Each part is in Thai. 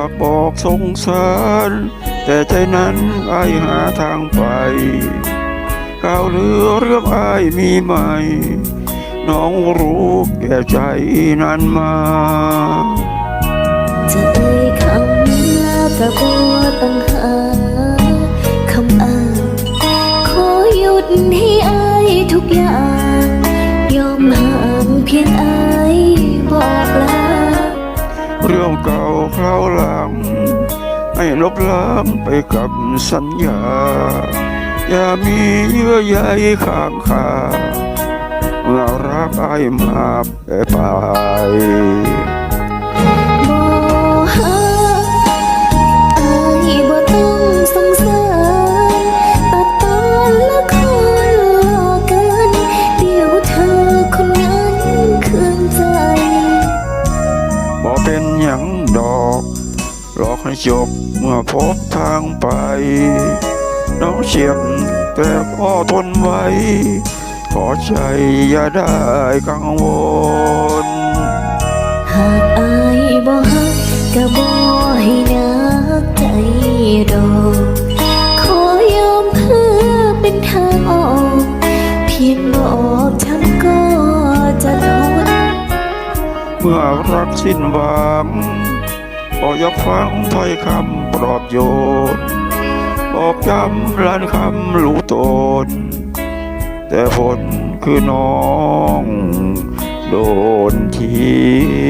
ากบอกสงสาร แต่ใจนั้นไอหาทางไปข่าวลือเรื่องอายมีใหม่น้องรู้แก่ใจนั้นมาจะเอ่ยคำลาก็บ่ต้องหาคำอ้างขอหยุดให้อายทุกอย่าง ยอมห่างเพียงอายบอ เรื่องเก่าคราวหลังให้ลบล้างไปกับสัญญา อย่ามีเยื่อใยข้างคาเมื่อรักอายมาไปไป หยังดอกหลอกให้จบเมื่อพบทางไป น้องเฉียบแต่พ่อทนไว้ ขอใจอย่าได้กังวล หากอายบ่ฮักก็บ่ให้นักใจดอก เมื่อรักสิ้นหวังก็อยากฟังถ้อยคำปลอบโยนบอกย้ำล้านคำรู้ตน แต่ผลคือน้อง โดนทิ้ง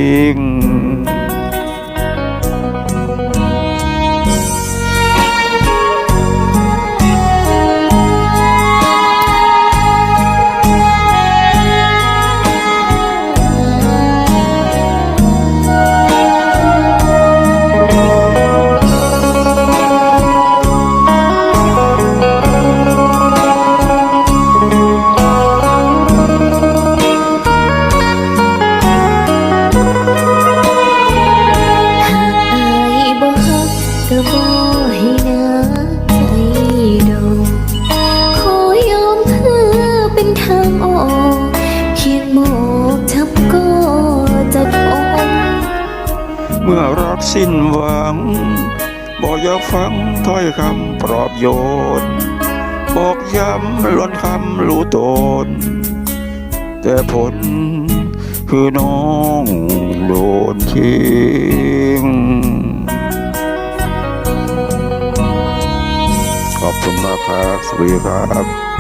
เมื่อรักสิ้นหวัง บอกอยากฟังถ้อยคำปลอบโยน บอกย้ำล้นคำรู้ตน แต่ผลคือน้องโดนทิ้งขอบคุณมากครับสวัสดีครับ